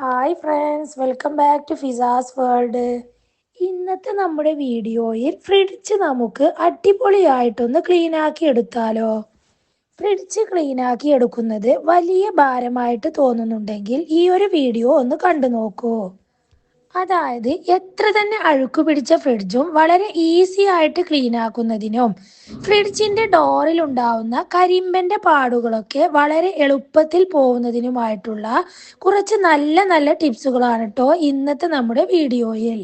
Hi friends welcome back to Fiza's world ഇന്നത്തെ നമ്മുടെ വീഡിയോയിൽ ഫ്രിഡ്ജ് നമുക്ക് അടിപൊളിയായിട്ടൊന്ന് ക്ലീനാക്കി എടുത്താലോ? ഫ്രിഡ്ജ് ക്ലീനാക്കി എടുക്കുന്നത് വലിയ ഭാരമായിട്ട് തോന്നുന്നുണ്ടെങ്കിൽ ഈ ഒരു വീഡിയോ ഒന്ന് കണ്ടു നോക്കൂ. അതായത് എത്ര തന്നെ അഴുക്ക് പിടിച്ച ഫ്രിഡ്ജും വളരെ ഈസി ആയിട്ട് ക്ലീൻ ആക്കുന്നതിനും ഫ്രിഡ്ജിന്റെ ഡോറിൽ ഉണ്ടാവുന്ന കരിമ്പന്റെ പാടുകളൊക്കെ വളരെ എളുപ്പത്തിൽ പോകുന്നതിനുമായിട്ടുള്ള കുറച്ച് നല്ല നല്ല ടിപ്സുകളാണ് കേട്ടോ ഇന്നത്തെ നമ്മുടെ വീഡിയോയിൽ.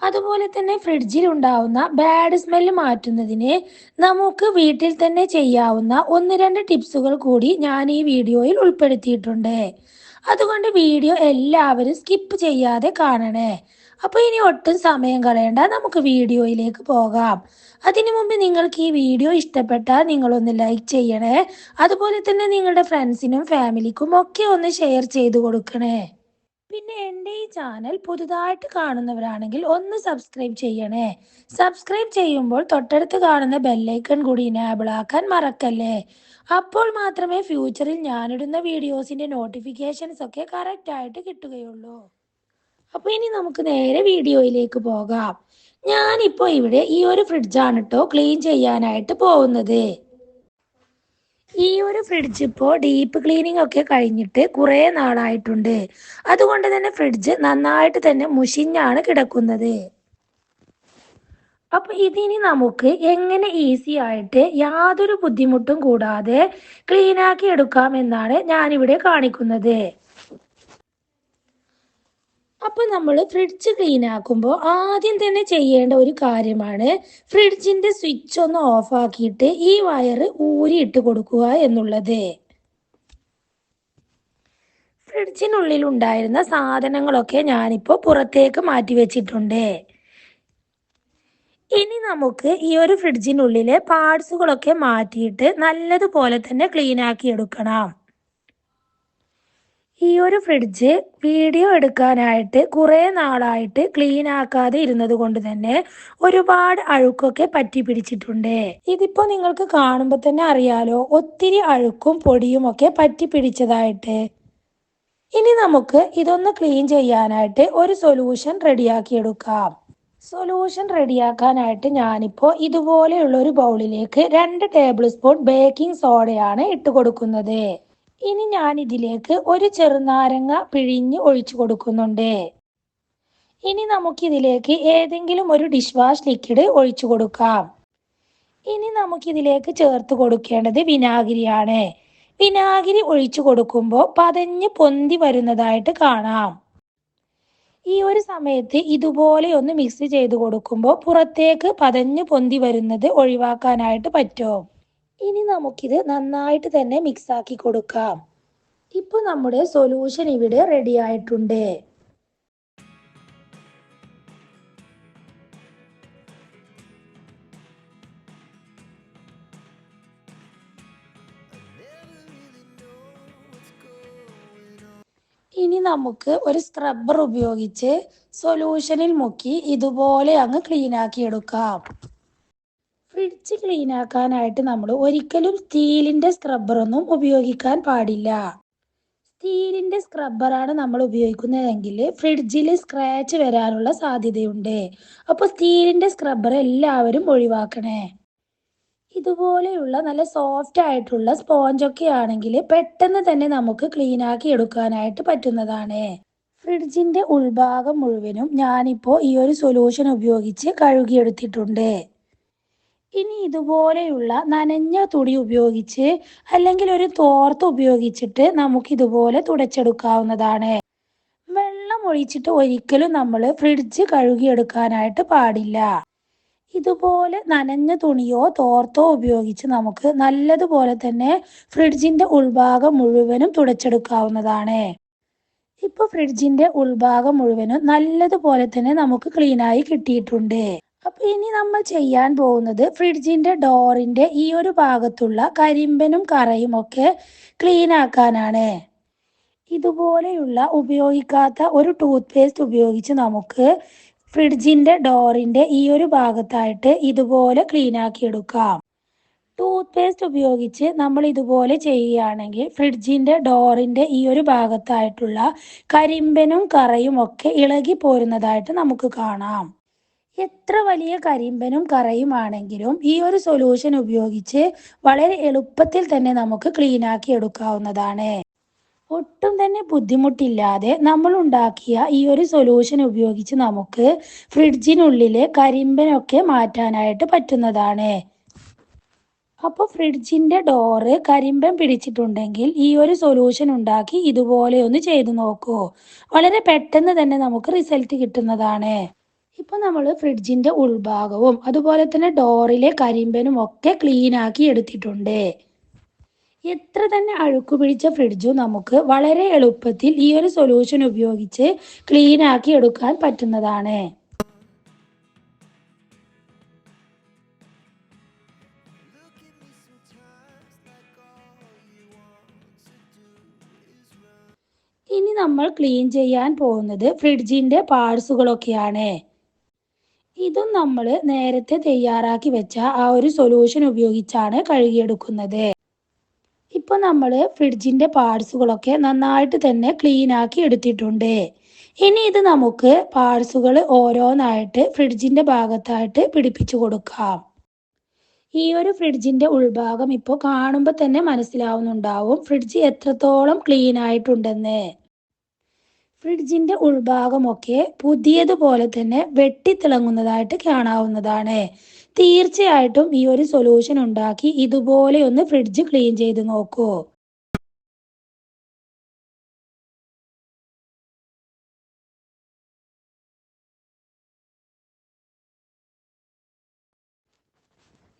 അതുപോലെ തന്നെ ഫ്രിഡ്ജിൽ ഉണ്ടാവുന്ന ബാഡ് സ്മെല്ല് മാറ്റുന്നതിന് നമുക്ക് വീട്ടിൽ തന്നെ ചെയ്യാവുന്ന ഒന്ന് രണ്ട് ടിപ്സുകൾ കൂടി ഞാൻ ഈ വീഡിയോയിൽ ഉൾപ്പെടുത്തിയിട്ടുണ്ട്. അതുകൊണ്ട് വീഡിയോ എല്ലാവരും സ്കിപ്പ് ചെയ്യാതെ കാണണേ. അപ്പോൾ ഇനി ഒട്ടും സമയം കളയണ്ട. നമുക്ക് വീഡിയോയിലേക്ക് പോകാം. അതിനു മുമ്പ് നിങ്ങൾക്ക് ഈ വീഡിയോ ഇഷ്ടപ്പെട്ടാൽ നിങ്ങളൊന്ന് ലൈക്ക് ചെയ്യണേ. അതുപോലെ തന്നെ നിങ്ങളുടെ ഫ്രണ്ട്സിനും ഫാമിലിക്കും ഒക്കെ ഒന്ന് ഷെയർ ചെയ്ത് കൊടുക്കണേ. പിന്നെ എന്റെ ഈ ചാനൽ പുതുതായിട്ട് കാണുന്നവരാണെങ്കിൽ ഒന്ന് സബ്സ്ക്രൈബ് ചെയ്യണേ. സബ്സ്ക്രൈബ് ചെയ്യുമ്പോൾ തൊട്ടടുത്ത് കാണുന്ന ബെല്ലൈക്കൺ കൂടി ഇനാബിൾ ആക്കാൻ മറക്കല്ലേ. അപ്പോൾ മാത്രമേ ഫ്യൂച്ചറിൽ ഞാനിടുന്ന വീഡിയോസിന്റെ നോട്ടിഫിക്കേഷൻസ് ഒക്കെ കറക്റ്റ് ആയിട്ട് കിട്ടുകയുള്ളൂ. അപ്പോൾ ഇനി നമുക്ക് നേരെ വീഡിയോയിലേക്ക് പോകാം. ഞാനിപ്പോൾ ഇവിടെ ഈ ഒരു ഫ്രിഡ്ജാണ് കേട്ടോ ക്ലീൻ ചെയ്യാനായിട്ട് പോകുന്നത്. ഈ ഒരു ഫ്രിഡ്ജ് ഇപ്പോൾ ഡീപ്പ് ക്ലീനിങ് ഒക്കെ കഴിഞ്ഞിട്ട് കുറേ നാളായിട്ടുണ്ട്. അതുകൊണ്ട് തന്നെ ഫ്രിഡ്ജ് നന്നായിട്ട് തന്നെ മുഷിഞ്ഞാണ് കിടക്കുന്നത്. അപ്പൊ ഇതിനി നമുക്ക് എങ്ങനെ ഈസി ആയിട്ട് യാതൊരു ബുദ്ധിമുട്ടും കൂടാതെ ക്ലീനാക്കി എടുക്കാം എന്നാണ് ഞാനിവിടെ കാണിക്കുന്നത്. അപ്പൊ നമ്മൾ ഫ്രിഡ്ജ് ക്ലീൻ ആക്കുമ്പോൾ ആദ്യം തന്നെ ചെയ്യേണ്ട ഒരു കാര്യമാണ് ഫ്രിഡ്ജിന്റെ സ്വിച്ച് ഒന്ന് ഓഫ് ആക്കിയിട്ട് ഈ വയറ് ഊരിയിട്ട് കൊടുക്കുക എന്നുള്ളത്. ഫ്രിഡ്ജിനുള്ളിൽ ഉണ്ടായിരുന്ന സാധനങ്ങളൊക്കെ ഞാനിപ്പോൾ പുറത്തേക്ക് മാറ്റി വെച്ചിട്ടുണ്ട്. ഇനി നമുക്ക് ഈ ഒരു ഫ്രിഡ്ജിനുള്ളിലെ പാർട്സുകളൊക്കെ മാറ്റിയിട്ട് നല്ലതുപോലെ തന്നെ ക്ലീൻ ആക്കി എടുക്കണം. ഈ ഒരു ഫ്രിഡ്ജ് വീഡിയോ എടുക്കാനായിട്ട് കുറേ നാളായിട്ട് ക്ലീൻ ആക്കാതെ ഇരുന്നത് കൊണ്ട് തന്നെ ഒരുപാട് അഴുക്കൊക്കെ പറ്റി പിടിച്ചിട്ടുണ്ട്. ഇതിപ്പോ നിങ്ങൾക്ക് കാണുമ്പോൾ തന്നെ അറിയാലോ ഒത്തിരി അഴുക്കും പൊടിയും ഒക്കെ പറ്റി പിടിച്ചതായിട്ട്. ഇനി നമുക്ക് ഇതൊന്ന് ക്ലീൻ ചെയ്യാനായിട്ട് ഒരു സൊല്യൂഷൻ റെഡിയാക്കി എടുക്കാം. സൊല്യൂഷൻ റെഡിയാക്കാനായിട്ട് ഞാനിപ്പോൾ ഇതുപോലെയുള്ള ഒരു ബൗളിലേക്ക് രണ്ട് ടേബിൾ സ്പൂൺ ബേക്കിംഗ് സോഡയാണ് ഇട്ട് കൊടുക്കുന്നത്. ഇനി ഞാൻ ഇതിലേക്ക് ഒരു ചെറുനാരങ്ങ പിഴിഞ്ഞ് ഒഴിച്ചു കൊടുക്കുന്നുണ്ട്. ഇനി നമുക്കിതിലേക്ക് ഏതെങ്കിലും ഒരു ഡിഷ് വാഷ് ലിക്വിഡ് ഒഴിച്ചു കൊടുക്കാം. ഇനി നമുക്കിതിലേക്ക് ചേർത്ത് കൊടുക്കേണ്ടത് വിനാഗിരിയാണ്. വിനാഗിരി ഒഴിച്ചു കൊടുക്കുമ്പോൾ പതഞ്ഞ് പൊന്തി വരുന്നതായിട്ട് കാണാം. ഈ ഒരു സമയത്ത് ഇതുപോലെ ഒന്ന് മിക്സ് ചെയ്ത് കൊടുക്കുമ്പോൾ പുറത്തേക്ക് പതഞ്ഞ് പൊന്തി വരുന്നത് ഒഴിവാക്കാനായിട്ട് പറ്റും. ഇനി നമുക്കിത് നന്നായിട്ട് തന്നെ മിക്സ് ആക്കി കൊടുക്കാം. ഇപ്പൊ നമ്മുടെ സൊല്യൂഷൻ ഇവിടെ റെഡി ആയിട്ടുണ്ട്. ഇനി നമുക്ക് ഒരു സ്ക്രബ്ബർ ഉപയോഗിച്ച് സൊല്യൂഷനിൽ മുക്കി ഇതുപോലെ അങ്ങ് ക്ലീൻ ആക്കി എടുക്കാം. ഫ്രിഡ്ജ് ക്ലീൻ ആക്കാനായിട്ട് നമ്മൾ ഒരിക്കലും സ്റ്റീലിന്റെ സ്ക്രബ്ബർ ഒന്നും ഉപയോഗിക്കാൻ പാടില്ല. സ്റ്റീലിന്റെ സ്ക്രബ്ബറാണ് നമ്മൾ ഉപയോഗിക്കുന്നതെങ്കിൽ ഫ്രിഡ്ജിൽ സ്ക്രാച്ച് വരാനുള്ള സാധ്യതയുണ്ട്. അപ്പോൾ സ്റ്റീലിന്റെ സ്ക്രബ്ബർ എല്ലാവരും ഒഴിവാക്കണേ. ഇതുപോലെയുള്ള നല്ല സോഫ്റ്റ് ആയിട്ടുള്ള സ്പോഞ്ചൊക്കെ ആണെങ്കിൽ പെട്ടെന്ന് തന്നെ നമുക്ക് ക്ലീൻ ആക്കി എടുക്കാനായിട്ട് പറ്റുന്നതാണ്. ഫ്രിഡ്ജിന്റെ ഉൾഭാഗം മുഴുവനും ഞാനിപ്പോൾ ഈ ഒരു സൊല്യൂഷൻ ഉപയോഗിച്ച് കഴുകിയെടുത്തിട്ടുണ്ട്. ഇനി ഇതുപോലെയുള്ള നനഞ്ഞ തുണി ഉപയോഗിച്ച് അല്ലെങ്കിൽ ഒരു തോർത്ത് ഉപയോഗിച്ചിട്ട് നമുക്ക് ഇതുപോലെ തുടച്ചെടുക്കാവുന്നതാണ്. വെള്ളം ഒഴിച്ചിട്ട് ഒരിക്കലും നമ്മൾ ഫ്രിഡ്ജ് കഴുകിയെടുക്കാനായിട്ട് പാടില്ല. ഇതുപോലെ നനഞ്ഞ തുണിയോ തോർത്തോ ഉപയോഗിച്ച് നമുക്ക് നല്ലതുപോലെ തന്നെ ഫ്രിഡ്ജിന്റെ ഉൾഭാഗം മുഴുവനും തുടച്ചെടുക്കാവുന്നതാണ്. ഇപ്പൊ ഫ്രിഡ്ജിന്റെ ഉൾഭാഗം മുഴുവനും നല്ലതുപോലെ തന്നെ നമുക്ക് ക്ലീനായി കിട്ടിയിട്ടുണ്ട്. അപ്പൊ ഇനി നമ്മൾ ചെയ്യാൻ പോകുന്നത് ഫ്രിഡ്ജിന്റെ ഡോറിന്റെ ഈ ഒരു ഭാഗത്തുള്ള കരിമ്പനും കറയും ഒക്കെ ക്ലീൻ ആക്കാനാണ്. ഇതുപോലെയുള്ള ഉപയോഗിക്കാത്ത ഒരു ടൂത്ത് പേസ്റ്റ് ഉപയോഗിച്ച് നമുക്ക് ഫ്രിഡ്ജിന്റെ ഡോറിന്റെ ഈ ഒരു ഭാഗത്തായിട്ട് ഇതുപോലെ ക്ലീൻ ആക്കിയെടുക്കാം ടൂത്ത് പേസ്റ്റ് ഉപയോഗിച്ച് നമ്മൾ ഇതുപോലെ ചെയ്യുകയാണെങ്കിൽ ഫ്രിഡ്ജിന്റെ ഡോറിന്റെ ഈ ഒരു ഭാഗത്തായിട്ടുള്ള കരിമ്പനും കറയും ഒക്കെ ഇളകി പോരുന്നതായിട്ട് നമുക്ക് കാണാം. എത്ര വലിയ കരിമ്പനും കറയുമാണെങ്കിലും ഈ ഒരു സൊല്യൂഷൻ ഉപയോഗിച്ച് വളരെ എളുപ്പത്തിൽ തന്നെ നമുക്ക് ക്ലീൻ ആക്കി എടുക്കാവുന്നതാണ്. ഒട്ടും തന്നെ ബുദ്ധിമുട്ടില്ലാതെ നമ്മൾ ഉണ്ടാക്കിയ ഈ ഒരു സൊല്യൂഷൻ ഉപയോഗിച്ച് നമുക്ക് ഫ്രിഡ്ജിനുള്ളിലെ കരിമ്പനൊക്കെ മാറ്റാനായിട്ട് പറ്റുന്നതാണ്. അപ്പോൾ ഫ്രിഡ്ജിന്റെ ഡോറ് കരിമ്പൻ പിടിച്ചിട്ടുണ്ടെങ്കിൽ ഈ ഒരു സൊല്യൂഷൻ ഉണ്ടാക്കി ഇതുപോലെ ഒന്ന് ചെയ്തു നോക്കൂ. വളരെ പെട്ടെന്ന് തന്നെ നമുക്ക് റിസൾട്ട് കിട്ടുന്നതാണ്. ഇപ്പോൾ നമ്മൾ ഫ്രിഡ്ജിന്റെ ഉൾഭാഗവും അതുപോലെ തന്നെ ഡോറിലെ കരിമ്പനും ഒക്കെ ക്ലീൻ ആക്കി എടുത്തിട്ടുണ്ട്. എത്ര തന്നെ അഴുക്കു പിടിച്ച ഫ്രിഡ്ജും നമുക്ക് വളരെ എളുപ്പത്തിൽ ഈ ഒരു സൊല്യൂഷൻ ഉപയോഗിച്ച് ക്ലീൻ ആക്കി എടുക്കാൻ പറ്റുന്നതാണ്. ഇനി നമ്മൾ ക്ലീൻ ചെയ്യാൻ പോകുന്നത് ഫ്രിഡ്ജിന്റെ പാർട്സുകളൊക്കെയാണ് ഇതും നമ്മൾ നേരത്തെ തയ്യാറാക്കി വെച്ച ആ ഒരു സൊല്യൂഷൻ ഉപയോഗിച്ചാണ് കഴുകിയെടുക്കുന്നത്. ഇപ്പോൾ നമ്മൾ ഫ്രിഡ്ജിന്റെ പാർട്സുകളൊക്കെ നന്നായിട്ട് തന്നെ ക്ലീൻ ആക്കി എടുത്തിട്ടുണ്ട്. ഇനി ഇത് നമുക്ക് പാർട്സുകൾ ഓരോന്നായിട്ട് ഫ്രിഡ്ജിന്റെ ഭാഗത്തായിട്ട് പിടിപ്പിച്ചു കൊടുക്കാം. ഈ ഒരു ഫ്രിഡ്ജിന്റെ ഉൾഭാഗം ഇപ്പോൾ കാണുമ്പോൾ തന്നെ മനസ്സിലാവുന്നുണ്ടാവും ഫ്രിഡ്ജ് എത്രത്തോളം ക്ലീൻ ആയിട്ടുണ്ടെന്ന്. ഫ്രിഡ്ജിന്റെ ഉൾഭാഗമൊക്കെ പുതിയതുപോലെ തന്നെ വെട്ടിത്തിളങ്ങുന്നതായിട്ട് കാണാവുന്നതാണ്. തീർച്ചയായിട്ടും ഈ ഒരു സൊല്യൂഷൻ ഉണ്ടാക്കി ഇതുപോലെ ഒന്ന് ഫ്രിഡ്ജ് ക്ലീൻ ചെയ്ത് നോക്കൂ.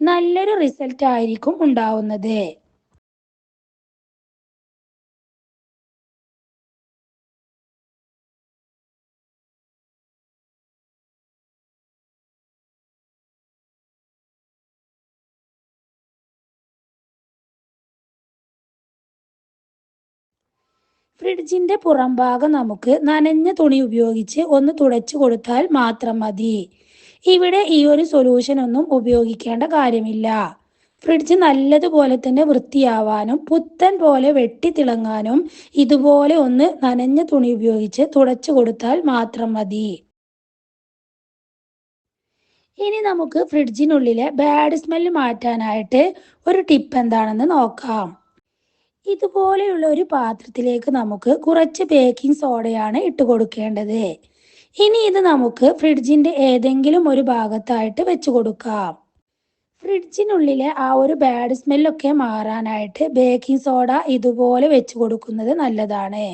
നല്ലൊരു റിസൾട്ട് ആയിരിക്കും ഉണ്ടാവുന്നത്. ഫ്രിഡ്ജിന്റെ പുറംഭാഗം നമുക്ക് നനഞ്ഞ തുണി ഉപയോഗിച്ച് ഒന്ന് തുടച്ചു കൊടുത്താൽ മാത്രം മതി. ഇവിടെ ഈ ഒരു സൊല്യൂഷൻ ഒന്നും ഉപയോഗിക്കേണ്ട കാര്യമില്ല. ഫ്രിഡ്ജ് നല്ലതുപോലെ തന്നെ വൃത്തിയാവാനും പുത്തൻ പോലെ വെട്ടി തിളങ്ങാനും ഇതുപോലെ ഒന്ന് നനഞ്ഞ തുണി ഉപയോഗിച്ച് തുടച്ചു കൊടുത്താൽ മാത്രം മതി. ഇനി നമുക്ക് ഫ്രിഡ്ജിനുള്ളിലെ ബാഡ് സ്മെല്ല് മാറ്റാനായിട്ട് ഒരു ടിപ്പ് എന്താണെന്ന് നോക്കാം. ഇതുപോലെയുള്ള ഒരു പാത്രത്തിലേക്ക് നമുക്ക് കുറച്ച് ബേക്കിംഗ് സോഡയാണ് ഇട്ട് കൊടുക്കേണ്ടത്. ഇനി ഇത് നമുക്ക് ഫ്രിഡ്ജിന്റെ ഏതെങ്കിലും ഒരു ഭാഗത്തായിട്ട് വെച്ച് കൊടുക്കാം. ഫ്രിഡ്ജിനുള്ളിലെ ആ ഒരു ബാഡ് സ്മെല്ലൊക്കെ മാറാനായിട്ട് ബേക്കിംഗ് സോഡ ഇതുപോലെ വെച്ച് കൊടുക്കുന്നത് നല്ലതാണ്.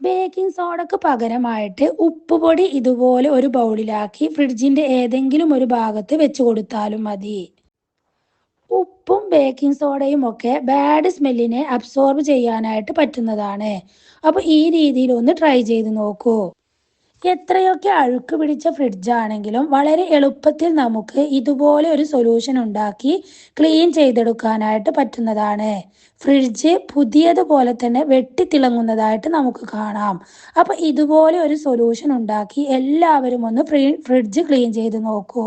ബേക്കിംഗ് സോഡക്ക് പകരമായിട്ട് ഉപ്പുപൊടി ഇതുപോലെ ഒരു ബൗളിലാക്കി ഫ്രിഡ്ജിന്റെ ഏതെങ്കിലും ഒരു ഭാഗത്ത് വെച്ച് കൊടുത്താലും മതി. ഉപ്പും ബേക്കിംഗ് സോഡയും ഒക്കെ ബാഡ് സ്മെല്ലിനെ അബ്സോർബ് ചെയ്യാനായിട്ട് പറ്റുന്നതാണ്. അപ്പോൾ ഈ രീതിയിൽ ഒന്ന് ട്രൈ ചെയ്ത് നോക്കൂ. എത്രയൊക്കെ അഴുക്ക് പിടിച്ച ഫ്രിഡ്ജ് ആണെങ്കിലും വളരെ എളുപ്പത്തിൽ നമുക്ക് ഇതുപോലെ ഒരു സൊല്യൂഷൻ ഉണ്ടാക്കി ക്ലീൻ ചെയ്തെടുക്കാനായിട്ട് പറ്റുന്നതാണ്. ഫ്രിഡ്ജ് പുതിയതുപോലെ തന്നെ വെട്ടിത്തിളങ്ങുന്നതായിട്ട് നമുക്ക് കാണാം. അപ്പോൾ ഇതുപോലെ ഒരു സൊല്യൂഷൻ ഉണ്ടാക്കി എല്ലാവരും ഒന്ന് ഫ്രിഡ്ജ് ക്ലീൻ ചെയ്ത് നോക്കൂ.